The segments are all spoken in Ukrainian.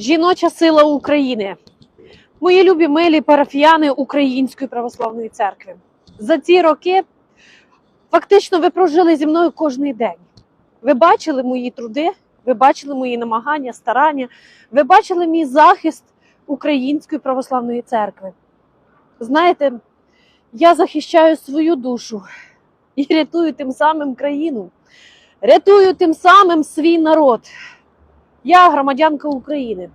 Жіноча сила України. Мої любі милі парафіяни Української православної церкви. За ці роки фактично ви прожили зі мною кожний день. Ви бачили мої труди, ви бачили мої намагання, старання, ви бачили мій захист Української православної церкви. Знаєте, я захищаю свою душу і рятую тим самим країну, рятую тим самим свій народ. Я громадянка України.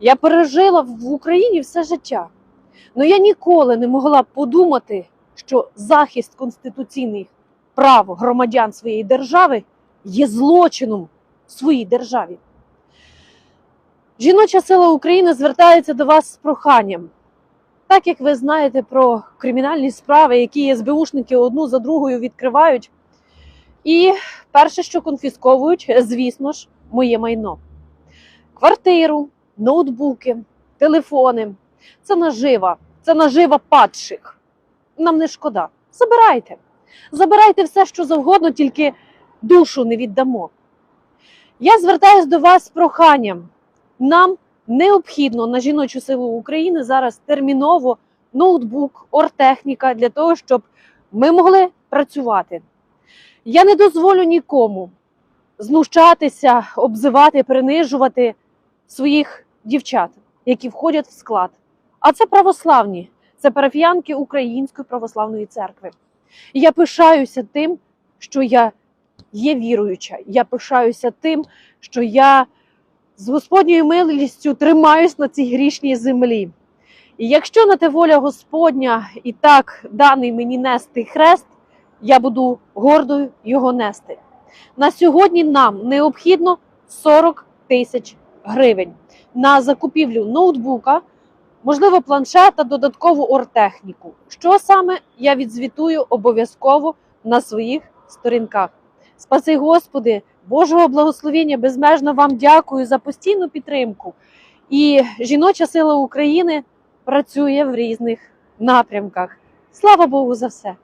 Я пережила в Україні все життя. Але я ніколи не могла подумати, що захист конституційних прав громадян своєї держави є злочином в своїй державі. Жіноча сила України звертається до вас з проханням. Так як ви знаєте про кримінальні справи, які СБУшники одну за другою відкривають. І перше, що конфісковують, звісно ж, моє майно. Квартиру, ноутбуки, телефони. Це нажива, це нажива падших. Нам не шкода. Забирайте. Забирайте все, що завгодно, тільки душу не віддамо. Я звертаюся до вас з проханням. Нам необхідно на жіночу силу України зараз терміново ноутбук, ортехніка для того, щоб ми могли працювати. Я не дозволю нікому знущатися, обзивати, принижувати своїх дівчат, які входять в склад. А це православні, це парафіянки Української православної церкви. І я пишаюся тим, що я є віруюча. Я пишаюся тим, що я з Господньою милістю тримаюсь на цій грішній землі. І якщо на те воля Господня і так даний мені нести хрест, я буду гордою його нести. На сьогодні нам необхідно 40 тисяч гривень на закупівлю ноутбука, можливо, планшета, додаткову ортехніку. Що саме я відзвітую обов'язково на своїх сторінках. Спаси Господи, Божого благословення, безмежно вам дякую за постійну підтримку. І жіноча сила України працює в різних напрямках. Слава Богу за все!